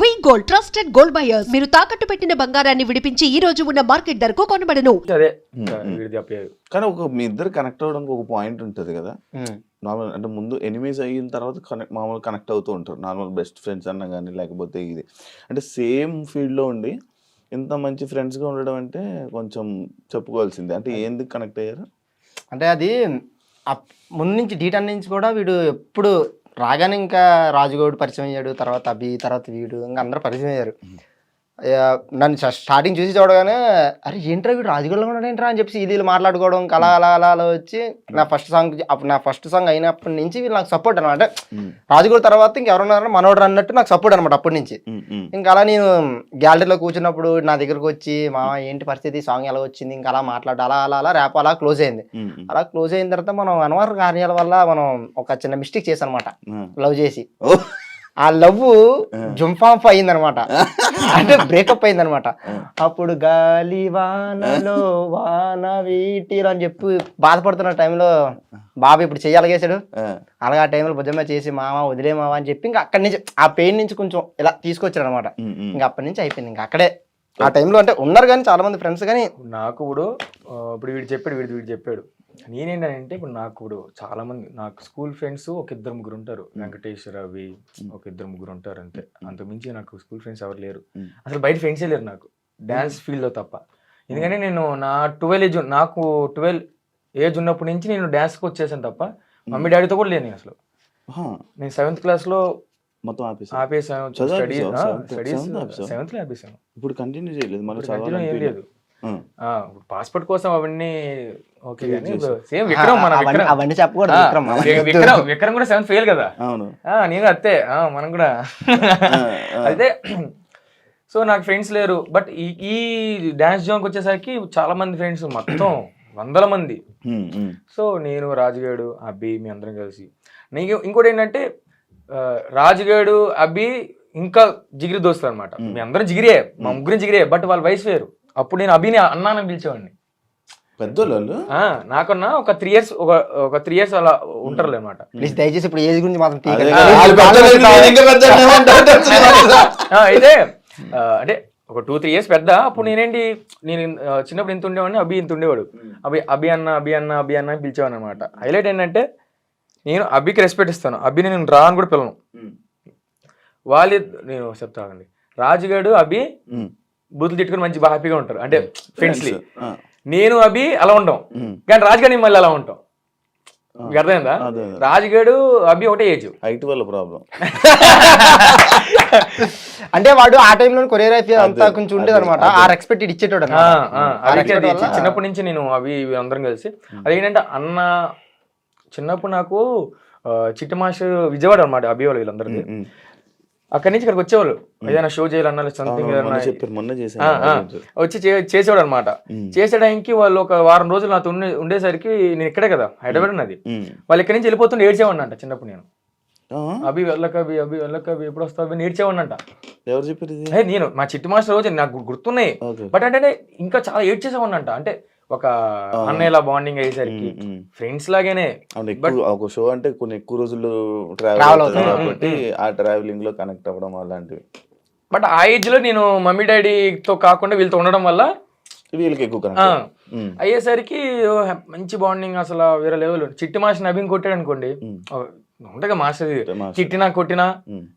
V gold trusted gold buyers మీరు తాకట్టు పెట్టిన బంగారాన్ని విడిపించి ఈ రోజు ఉన్న మార్కెట్ ధరకు కొనబడను. అదే. వీడిది కానీ ఒక మీ ఇద్దరు కనెక్ట్ అవ్వడానికి ఒక పాయింట్ ఉంటుంది కదా. నార్మల్ అంటే ముందు ఎనిమీస్ అయిన తర్వాత కనెక్ట్ మామూలు కనెక్ట్ అవుతూ ఉంటారు. నార్మల్ బెస్ట్ ఫ్రెండ్స్ అన్న కానీ లేకపోతే ఇది. అంటే సేమ్ ఫీల్డ్లో ఉండి ఇంత మంచి ఫ్రెండ్స్గా ఉండడం అంటే కొంచెం చెప్పుకోవాల్సిందే. అంటే ఎందుకు కనెక్ట్ అయ్యారు? అంటే అది అప్- ముందు నుంచి డీటెయిల్ నుంచి కూడా వీడు ఎప్పుడు రాగానే ఇంకా రాజుగౌడ్ పరిచయం అయ్యాడు తర్వాత అభి తర్వాత వీడు ఇంకా అందరూ పరిచయం అయ్యారు. నన్ను స్టా- స్టార్టింగ్ చూసి చూడగానే అరే ఏంట్రా వీడు రాజుగౌడ్లో ఉన్నాడు ఏంట్రా? అని చెప్పి వీళ్ళు మాట్లాడుకోవడం ఇంకా అలా అలా అలా అలా వచ్చి నా ఫస్ట్ సాంగ్ అప్పుడు నా ఫస్ట్ సాంగ్ అయినప్పటి నుంచి వీళ్ళు నాకు సపోర్ట్ అనమాట. రాజుగౌడ్ తర్వాత ఇంకెవరున్నారో మనోడు అన్నట్టు నాకు సపోర్ట్ అనమాట అప్పటి నుంచి. ఇంకా అలా నేను గ్యాలరీలో కూర్చున్నప్పుడు నా దగ్గరకు వచ్చి మా ఏంటి పరిస్థితి? సాంగ్ ఎలా వచ్చింది? ఇంకా అలా మాట్లాడు అలా అలా అలా ర్యాప్ అలా క్లోజ్ అయింది. అలా క్లోజ్ అయిన తర్వాత మనం అనవర కార్యాల వల్ల మనం ఒక చిన్న మిస్టేక్ చేసాం అనమాట ఆ. లవ్ చేసి. ఆ లవ్ జంఫాంఫ్ అయిందనమాట. అంటే బ్రేకప్ అయిందనమాట. అప్పుడు గాలి వానలో వాన వీటిలో అని చెప్పి బాధపడుతున్న టైంలో బాబు ఇప్పుడు చెయ్యాలి చేశాడు ఆ, అలాగే ఆ టైంలో భుజమే చేసి మామ వదిలే మామ అని చెప్పి ఇంకా అక్కడి నుంచి ఆ పెయిన్ నుంచి కొంచెం ఇలా తీసుకొచ్చాడు అనమాట. ఇంకా అప్పటి నుంచి అయిపోయింది. ఇంకా అక్కడే. ఆ టైంలో అంటే ఉన్నారు కానీ చాలా మంది ఫ్రెండ్స్ కానీ నాకు ఇప్పుడు ఇప్పుడు వీడు చెప్పాడు వీడు వీడు చెప్పాడు. నేనేంటంటే ఇప్పుడు నాకు ఇప్పుడు చాలా మంది నాకు స్కూల్ ఫ్రెండ్స్ ఒక ఇద్దరు ముగ్గురు ఉంటారు. వెంకటేష్ రవి ఒక ఇద్దరు ముగ్గురు ఉంటారు అంతే. అంతకు మించి నాకు స్కూల్ ఫ్రెండ్స్ ఎవరు లేరు. అసలు బయట ఫ్రెండ్సే లేరు నాకు. డ్యాన్స్ ఫీల్డ్లో తప్ప. ఎందుకంటే నేను నా ట్వెల్వ్ ఏజ్ నాకు ట్వెల్వ్ ఏజ్ ఉన్నప్పటి నుంచి నేను డ్యాన్స్కి వచ్చేసాను తప్ప మమ్మీ డాడీతో కూడా లేను అసలు. నేను సెవెంత్ క్లాస్లో మొత్తం ఆపేసి ఆపేసాను. చదువు స్టడీస్? సెవెంత్లో ఆపేసాను. ఇప్పుడు కంటిన్యూ చేయలేదు మళ్ళీ కంటిన్యూ ఏం లేదు. పాస్పోర్ట్ కోసం అవన్నీ ఓకే. సేమ్ విక్రమ్ మన అవన్నీ- చెప్పకూడదు విక్రమ్. విక్రమ్ విక్రమ్ కూడా సెవెంత్ ఫెయిల్ కదా. అవును. ఆ, నేను అత్తే మనం కూడా. అయితే సో నాకు ఫ్రెండ్స్ లేరు. బట్ ఈ డాన్స్ జోన్కి వచ్చేసరికి చాలా మంది ఫ్రెండ్స్ మొత్తం వందల మంది. సో నేను రాజుగాడు అబ్బి మీ అందరం కలిసి. నీకు ఇంకోటి ఏంటంటే రాజుగాడు అబ్బి ఇంకా జిగిరి దోస్తులు అనమాట మీ అందరం జిగిరే మా ముగ్గురం జిగిరే బట్ వాళ్ళ వయసు వేరు. అప్పుడు నేను అభిని అన్నానని పిలిచేవాడిని. పెద్దోళ్ళు? నాకన్నా ఒక త్రీ ఇయర్స్ ఒక ఒక త్రీ ఇయర్స్ అలా ఉంటారు అనమాట ప్లీజ్ దయచేసి ఇప్పుడు ఏజ్ గురించి మాత్రం? అయితే అంటే ఒక టూ త్రీ ఇయర్స్ పెద్ద అప్పుడు నేనేంటి నేను చిన్నప్పుడు ఇంత ఉండేవాడిని అభి ఇంత ఉండేవాడు. అభి అభి అన్న అభి అన్న అభి అన్న అని పిలిచేవాడు అనమాట హైలైట్ ఏంటంటే నేను అభికి రెస్పెక్ట్ ఇస్తాను. అభిని నేను రా అని కూడా పిలను వాళ్ళు నేను చెప్తానండి రాజుగాడు అభి. బూతులు తిట్టుకుని మంచి హ్యాపీగా ఉంటారు. అంటే ఫ్రెండ్స్లీ ఆ, నేను అభి అలా ఉంటాం. ఉమ్. కానీ రాజుగాడి మళ్ళీ అలా ఉంటాం. మీకు అర్థమైందా. రాజుగాడు అభి ఒకటే ఏజ్ హైట్ వల్ల ప్రాబ్లం అంటే వాడు ఆ టైంలో కొరియోగ్రఫీ అంతా కొంచెం ఉండేది అనమాట. ఆ రెస్పెక్ట్ ఇచ్చేటోడు వల్ల- చిన్నప్పటి నుంచి నేను అవి అందరం కలిసి. అదేంటంటే అన్న చిన్నప్పుడు నాకు చిట్టి మాస్టర్ విజయవాడ అనమాట అభి వాళ్ళు ఉమ్. అక్కడి నుంచి ఇక్కడికి వచ్చేవాళ్ళు. ఏదైనా షో చేయాలన్నా సంథింగ్ ఏదైనా చెప్పారు మొన్న వచ్చి చేసేవాడు అనమాట. చేసే టైంకి వాళ్ళు ఒక వారం రోజులు నాతో ఉండే ఉండేసరికి నేను ఇక్కడే కదా హైదరాబాద్ ఉన్నది. వాళ్ళు ఇక్కడి నుంచి వెళ్ళిపోతుంటే ఏడ్చేవాడిని అంట చిన్నప్పుడు నేను. ఆ, అభి వెళ్ళకవి అభి వెళ్ళకవి ఎప్పుడు వస్తావు అభి నేర్చేవాడిని అంట ఎవరు చెప్పారు నేను మా చిట్టి మాస్టర్ రోజు నాకు గుర్తున్నాయి. బట్ అంటే ఇంకా చాలా ఏడ్ చేసేవాడిని అంట అంటే ఒక అన్నయ్యలా బాండింగ్ అయ్యేసరికి. ఫ్రెండ్స్ లాగానే ఒక షో అంటే కొన్ని ఎక్కువ రోజులు ట్రావెల్. అవుతుంది కాబట్టి ఆ ట్రావెలింగ్లో కనెక్ట్ అవ్వడం అలాంటివి బట్ ఆ ఏజ్లో నేను మమ్మీ డాడీతో కాకుండా వీళ్ళతో ఉండడం వల్ల వీళ్ళకి ఎక్కువ అయ్యేసరికి మంచి బాండింగ్ అసలు వేరే లెవెల్ చిట్టి మాస్టర్ నబీన్ కొట్టాడు అనుకోండి. ఉండగా మాస్టర్. చిట్టినా కొట్టినా.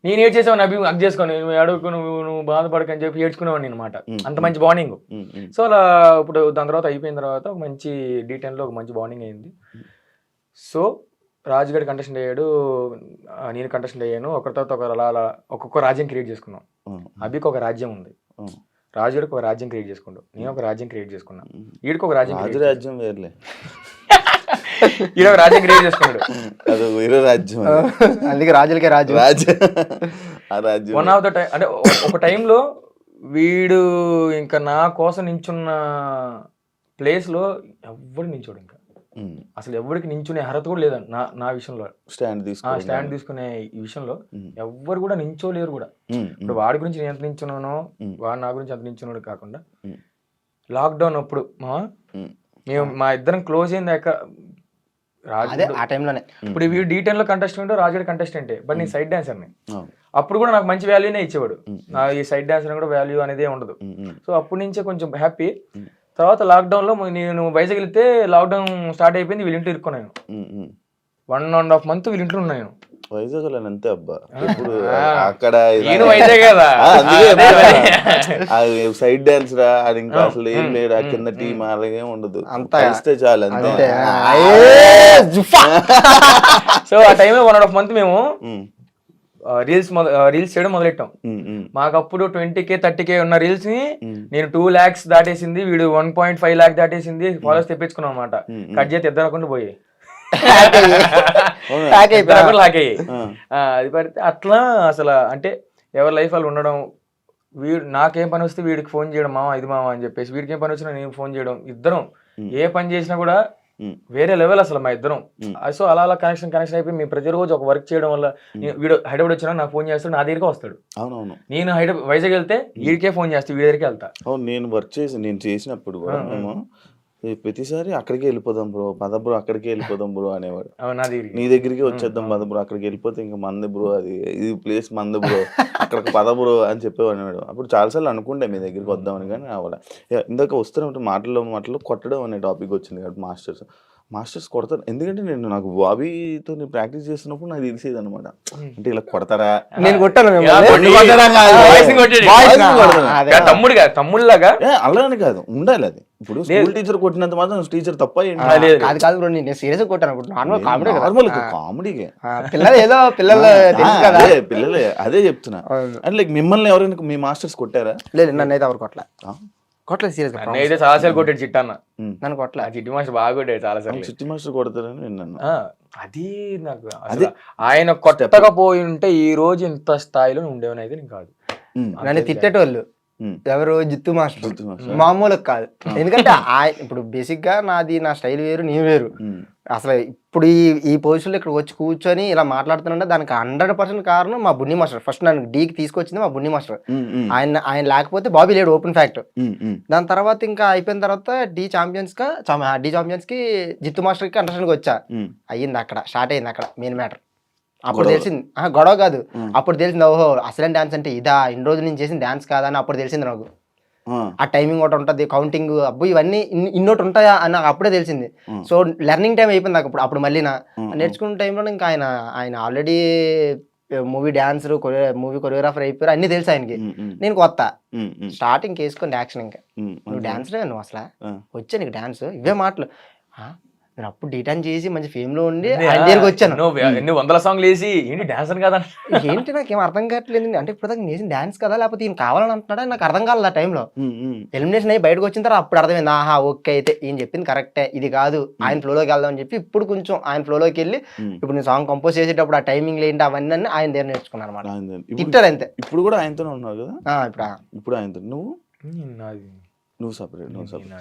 నేను ఏడ్ చేసావు నబీ అగ్ చేసుకొని నువ్వు అడుగు నువ్వు నువ్వు బాధపడకని చెప్పి ఏడ్చుకునేవాడిని అనమాట అంత మంచి బాండింగ్ సో అలా ఇప్పుడు దాని తర్వాత అయిపోయిన తర్వాత ఒక మంచి డీ లో ఒక మంచి బాండింగ్ అయింది. సో రాజుగారి కంటెస్టెంట్ అయ్యాడు నేను కంటెస్టెంట్ అయ్యాను. ఒకరి తర్వాత ఒకరు అలా అలా ఒక్కొక్క రాజ్యం క్రియేట్ చేసుకున్నాం. అభికి ఒక రాజ్యం ఉంది. రాజుగారికి ఒక రాజ్యం క్రియేట్ చేసుకుంటాం నేను ఒక రాజ్యం క్రియేట్ చేసుకున్నా. వీడికి ఒక రాజ్యం రాజు రాజ్యం వేర్లే. ఈడ ఒక రాజ్యం క్రియేట్ చేసుకున్నాడు. అది వేరే రాజ్యం అది. అందుకే రాజులకే రాజు. రాజ్యం ఆ రాజ్యం. వన్ ఆఫ్ ద టైం అంటే ఒక టైంలో వీడు ఇంకా నా కోసం నించున్న ప్లేస్లో ఎవ్వడు నించోడు ఇంకా. అసలు ఎవరికి నించునే అర్హత కూడా లేదండి నా నా విషయంలో. స్టాండ్ తీసుకో స్టాండ్ తీసుకునే ఈ విషయంలో. ఎవ్వరు కూడా నించోలేరు కూడా. ఇప్పుడు వాడి గురించి నేను ఎంత నించున్నానో. వాడు నా గురించి ఎంత నించున్నాడు కాకుండా. లాక్డౌన్ అప్పుడు మా. మేము. మా ఇద్దరం క్లోజ్ అయిన దాకా రాజు అదే ఆ టైంలోనే ఇప్పుడు టెన్లో కంటెస్టెంట్ రాజుడి కంటెస్టెంటే బట్ నేను సైడ్ డాన్సర్ని. అప్పుడు కూడా నాకు మంచి వాల్యూనే ఇచ్చేవాడు. నా ఈ సైడ్ డాన్సర్ కూడా వాల్యూ అనేది ఉండదు. సో అప్పటి నుంచే కొంచెం హ్యాపీ తర్వాత లాక్డౌన్లో నేను వైజాగ్ వెళ్తే లాక్డౌన్ స్టార్ట్ అయిపోయింది వీళ్ళ ఇంట్లో ఇరుక్కున్నాను. వన్ అండ్ హాఫ్ మంత్ వీళ్ళ ఇంట్లో ఉన్నాను వైజాగ్లో అంతే అబ్బా. ఇప్పుడు అక్కడ సైడ్ డాన్స్ రా అది ఇంకా అసలు ఏం లేదు ఆ కింద టీం అలాగే ఉండదు. అంతా- చాలు అంతే. సో ఆ. టైంలో వన్ అండ్ హాఫ్ మంత్ మేము. రీల్స్ రీల్స్ చేయడం మొదలెట్టాం. మాకు అప్పుడు ట్వంటీ కే థర్టీ కే ఉన్న రీల్స్ని. నేను టూ లాక్స్ దాటేసింది వీడు వన్ పాయింట్ ఫైవ్ లాక్ దాటేసింది ఫాలోస్ తెప్పించుకున్నాం అనమాట. కట్ చేతి ఇద్దరు అకౌంట్ పోయి లాక్ అది పడితే అట్లా అసలు అంటే ఎవరి లైఫ్ వాళ్ళు ఉండడం వీడు నాకేం పని వస్తే వీడికి ఫోన్ చేయడం మామ ఇది మామ అని చెప్పేసి వీడికి ఏం పని వచ్చినా నేను ఫోన్ చేయడం ఇద్దరం. ఏ పని చేసినా కూడా వేరే లెవెల్ అసలు మా ఇద్దరం. సో అలా అలా కనెక్షన్ కనెక్షన్ అయిపోయి మేము ప్రతిరోజు ఒక వర్క్ చేయడం వల్ల వీడు హైదరాబాద్ వచ్చినా నాకు ఫోన్ చేస్తాడు నా దగ్గరికి వస్తాడు. అవునవును. నేను హైదరాబాద్ వైజాగ్ వెళ్తే వీడికే ఫోన్ చేస్తే వీడి దగ్గరికి వెళ్తా. నేను వర్క్ చేసి నేను చేసినప్పుడు మేము ప్రతిసారి అక్కడికే వెళ్ళిపోదాం బ్రో పద బ్రో అక్కడికే వెళ్ళిపోదాం బ్రో అనేవాడు. నా దగ్గరికి వచ్చేద్దాం పద బ్రో అక్కడికి వెళ్ళిపోతే ఇంకా మంది బ్రో అది ఇది ప్లేస్ మంది బ్రో అక్కడికి పద బ్రో అని చెప్పేవాడు అప్పుడు చాలాసార్లు అనుకుంటే మీ దగ్గరికి వద్దామని కానీ అవ్వాలి యా, ఇందాక వస్తున్నప్పుడు మాటల్లో మాటల్లో కొట్టడం అనే టాపిక్ వచ్చింది కాబట్టి మాస్టర్స్. మాస్టర్స్ కొడతారు. ఎందుకంటే నేను నాకు బాబీతో నేను ప్రాక్టీస్ చేస్తున్నప్పుడు నాకు తెలిసేది అనమాట అంటే ఇలా కొడతారా? నేను కొట్టాను. అదే. తమ్ముడుగా తమ్ముళ్ళగా ఏ అలానే కాదు. ఉండాలి అది. ఇప్పుడు స్కూల్ టీచర్ కొట్టినంత మాత్రం టీచర్ తప్ప లేదు. కాదు కాదు బ్రో నేను సీరియస్ కొట్టాను. ఇప్పుడు నార్మల్ కామెడీ నార్మల్ కామెడీకే పిల్లలు ఏదో పిల్లలు తెలుసు కదా. అదే పిల్లలే అదే చెప్తున్నా. అంటే లైక్ మిమ్మల్ని ఎవరైనా మీ మాస్టర్స్ కొట్టారా? లేదు నన్ను అయితే ఎవరు కొట్టలే? కొట్టలేదు సీరియస్ నన్ను అయితే చాలాసార్లు కొట్టాడు చిట్ట అన్న. నన్ను కొట్టలే. ఆ చిట్టి మాస్టర్ బాగా కొట్టాడు చాలా సార్లు. చిట్టి మాస్టర్ కొడతారని విన్నాను ఆ, అది నాకు అసలు ఆయన కొట్టగా పోయి ఉంటే ఈ రోజు ఇంత స్థాయిలో ఉండేవని అయితే నేను కాదు. నన్ను తిట్టేటోళ్ళు. ఎవరు జిత్తు మాస్టర్. మామూలు కాదు ఎందుకంటే ఇప్పుడు బేసిక్గా నాది నా స్టైల్ వేరు నీ వేరు. అసలు ఇప్పుడు ఈ ఈ పొజిషన్లో ఇక్కడ వచ్చి కూర్చొని ఇలా మాట్లాడుతున్నా దానికి హండ్రెడ్ పర్సెంట్ కారణం మా బున్ని మాస్టర్ ఫస్ట్ నన్ను డీకి తీసుకొచ్చింది మా బున్ని మాస్టర్. ఆయన ఆయన లేకపోతే బాబీ లేడు ఓపెన్ ఫ్యాక్ట్. దాని తర్వాత ఇంకా అయిపోయిన తర్వాత డి ఛాంపియన్స్గా డి ఛాంపియన్స్కి జిత్తు మాస్టర్కి అండర్స్టాండింగ్ వచ్చా. అయ్యింది అక్కడ స్టార్ట్ అయింది అక్కడ మెయిన్ మ్యాటర్ అప్పుడు. తెలిసింది గొడవ కాదు. అప్పుడు తెలిసింది ఓహో అసలు డాన్స్ అంటే ఇదా ఇన్ని రోజులు నేను చేసిన డాన్స్ కాదా అని అప్పుడు తెలిసింది నాకు ఆ. టైమింగ్ ఒకటి ఉంటుంది కౌంటింగ్ అబ్బు ఇవన్నీ ఇన్ని- ఇన్నోటి ఉంటాయా అని నాకు అప్పుడే తెలిసింది. సో లెర్నింగ్ టైం అయిపోయింది నాకు అప్పుడు అప్పుడు మళ్ళీ నా. నేర్చుకున్న టైంలో ఇంకా ఆయన ఆయన already movie dancer movie choreographer అయిపోయారు అన్ని తెలుసు ఆయనకి. నేను కొత్త. స్టార్టింగ్ వేసుకుని యాక్షన్ ఇంకా. నువ్వు డాన్స్ నువ్వు అసలు. వచ్చా నీకు డాన్స్ ఇవే మాటలు నేను అప్పుడు డీటాన్ చేసి మంచి ఫేమ్లో ఉండి ఆయన దగ్గరికి వచ్చాను. నువ్వు ఎన్ని వందల సాంగ్లు వేసి ఏంటి డాన్సర్ కదా ఏంటి నాకేం అర్థం కావట్లేదు. అంటే ఇప్పుడు దాకా చేసిన డాన్స్ కదా లేకపోతే ఈయన కావాలని అంటున్నాడా? నాకు అర్థం కాలేదు ఆ టైంలో. ఎలిమినేషన్ అయ్యి బయటకు వచ్చిన తర్వాత అప్పుడు అర్థమైంది ఆహా ఓకే అయితే ఈయన చెప్పింది కరెక్టే ఇది కాదు. ఆయన ఫ్లోలోకి వెళ్దాం అని చెప్పి ఇప్పుడు కొంచెం ఆయన ఫ్లోలోకి వెళ్ళి. ఇప్పుడు నేను సాంగ్ కంపోజ్ చేసేటప్పుడు ఆ టైమింగ్ ఏంటి అవన్నీ ఆయన దగ్గర నేర్చుకున్నాను అనమాట తిట్టారు అంతే. ఇప్పుడు కూడా ఆయనతోనే ఉన్నావు కదా? ఆ, ఇప్పుడు. ఇప్పుడు ఆయనతో నువ్వు? నువ్వు సపరేట్ నువ్వు సపరేట్